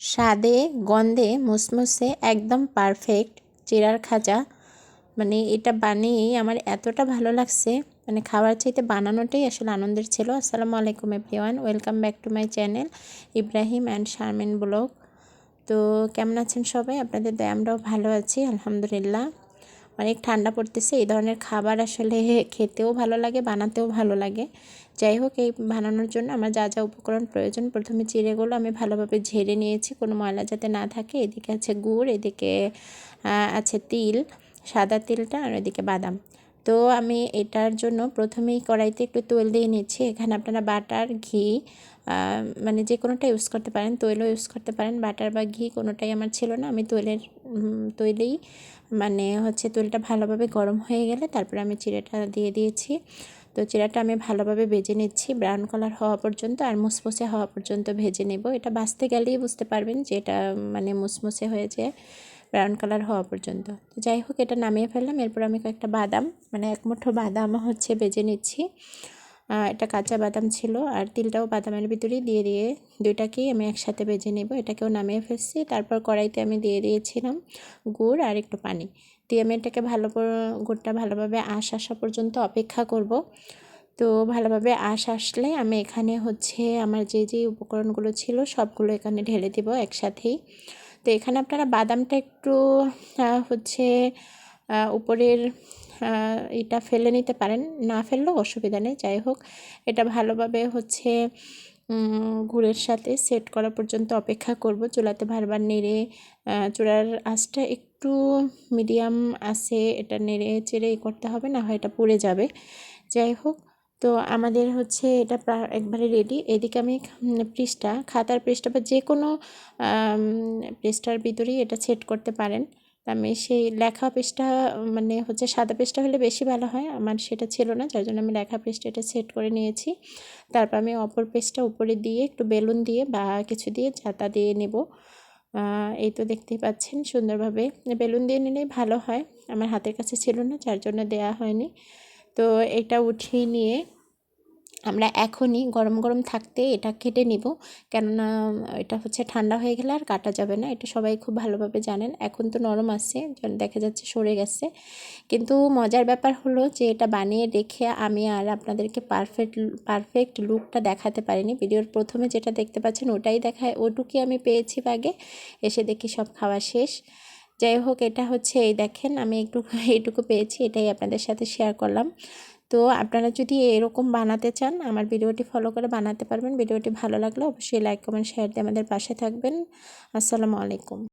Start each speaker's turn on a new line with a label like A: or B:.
A: স্বাদে, গন্ধে মুসমুসে একদম পারফেক্ট চিরার খাজা। মানে এটা বানিয়েই আমার এতটা ভালো লাগছে। মানে খাবার চাইতে বানানোটাই আসলে আনন্দের ছিল। আসসালামু আলাইকুম everyone welcome back to my channel Ibrahim and Sharmin blog তো কেমন আছেন সবাই? আপনাদের দয়া আমরাও ভালো আছি, আলহামদুলিল্লাহ। অনেক ঠান্ডা পড়তেছে, এই ধরনের খাবার আসলে খেতেও ভালো লাগে, বানাতেও ভালো লাগে। যাই হোক, এই বানানোর জন্য আমার যা যা উপকরণ প্রয়োজন, প্রথমে চিড়েগুলো আমি ভালোভাবে ঝেড়ে নিয়েছি, কোনো ময়লা যাতে না থাকে। এদিকে আছে গুড়, এদিকে আছে তিল, সাদা তিলটা আর এদিকে বাদাম। তো আমি এটার জন্য প্রথমেই কড়াইতে একটু তৈল দিয়ে নিচ্ছি। এখানে আপনারা বাটার, ঘি মানে যে কোনোটা ইউজ করতে পারেন, তৈলও ইউজ করতে পারেন। বাটার বা ঘি কোনোটাই আমার ছিল না। আমি তৈলের তৈলেই মানে হচ্ছে তৈলটা ভালোভাবে গরম হয়ে গেলে তারপরে আমি চিড়েটা দিয়ে দিয়েছি। তো চিড়াটা আমি ভালোভাবে ভেজে নিচ্ছি। ব্রাউন কালার হওয়া পর্যন্ত আর মুসমুসে হওয়া পর্যন্ত ভেজে নেব। এটা বাঁচতে গেলেই বুঝতে পারবেন যে এটা মানে মুসমুসে হয়েছে। ব্রাউন কালার হওয়া পর্যন্ত। তো যাই হোক, এটা নামিয়ে ফেললাম। এরপর আমি কয়েকটা বাদাম মানে এক মুঠো বাদাম হচ্ছে বেজে নিচ্ছি। এটা কাঁচা বাদাম ছিল, আর তিলটাও বাদামের ভিতরেই দিয়ে দিয়ে দুইটাকেই আমি একসাথে বেজে নেব। এটাকেও নামিয়ে ফেলছি। তারপর কড়াইতে আমি দিয়ে দিয়েছিলাম গুড় আর একটু পানি। দিয়ে আমি এটাকে ভালো গুড়টা ভালোভাবে আশ আসা পর্যন্ত অপেক্ষা করব। তো ভালোভাবে আশ আসলে আমি এখানে হচ্ছে আমার যে যে উপকরণগুলো ছিল সবগুলো এখানে ঢেলে দেবো একসাথেই। তো এখানে আপনারা বাদামটা একটু হচ্ছে উপরের এটা ফেলে নিতে পারেন। না ফেললেও অসুবিধা নেই, যাই হোক। এটা ভালোভাবে হচ্ছে গুড়ের সাথে সেট করা পর্যন্ত অপেক্ষা করব। চুলাতে বারবার নেড়ে চূড়ার আঁচটা একটু মিডিয়াম আছে, এটা নেড়ে চেড়ে করতে হবে, না হয় এটা পুড়ে যাবে। যাই হোক তো আমাদের হচ্ছে এটা একবারে রেডি এদিকে আমি পৃষ্ঠা, খাতার পৃষ্ঠা বা যে কোনো পৃষ্ঠার ভিতরেই এটা সেট করতে পারেন। আমি সেই লেখা পেজটা মানে হচ্ছে সাদা পেজটা হলে বেশি ভালো হয়। আমার সেটা ছিল না, যার জন্য আমি লেখা পেজটা এটা সেট করে নিয়েছি। তারপর আমি অপর পেজটা উপরে দিয়ে একটু বেলুন দিয়ে বা কিছু দিয়ে ছাতা দিয়ে নেব। এই তো দেখতেই পাচ্ছেন সুন্দরভাবে। বেলুন দিয়ে নিলেই ভালো হয়। আমার হাতের কাছে ছিল না, যার জন্য দেয়া হয়নি। তো এটা উঠিয়ে নিয়ে আমরা এখনই গরম গরম থাকতে এটা কেটে নিব। কেননা এটা হচ্ছে ঠান্ডা হয়ে গেলে আর কাটা যাবে না। এটা সবাই খুব ভালোভাবে জানেন। এখন তো নরম আছে দেখা যাচ্ছে সরে গেছে। কিন্তু মজার ব্যাপার হলো যে এটা বানিয়ে রেখে আমি আর আপনাদেরকে পারফেক্ট পারফেক্ট লুকটা দেখাতে পারিনি। ভিডিওর প্রথমে যেটা দেখতে পাচ্ছেন ওটাই দেখায়, ওটুকুই আমি পেয়েছি বাগে। এসে দেখি সব খাওয়া শেষ। যাই হোক, এটা হচ্ছে এই দেখেন, আমি একটু এইটুকু পেয়েছি, এটাই আপনাদের সাথে শেয়ার করলাম। তো আপনারা যদি এরকম বানাতে চান, আমার ভিডিওটি ফলো করে বানাতে পারবেন। ভিডিওটি ভালো লাগলে অবশ্যই লাইক কমেন্ট শেয়ার দিয়ে আমাদের পাশে থাকবেন। আসসালামু আলাইকুম।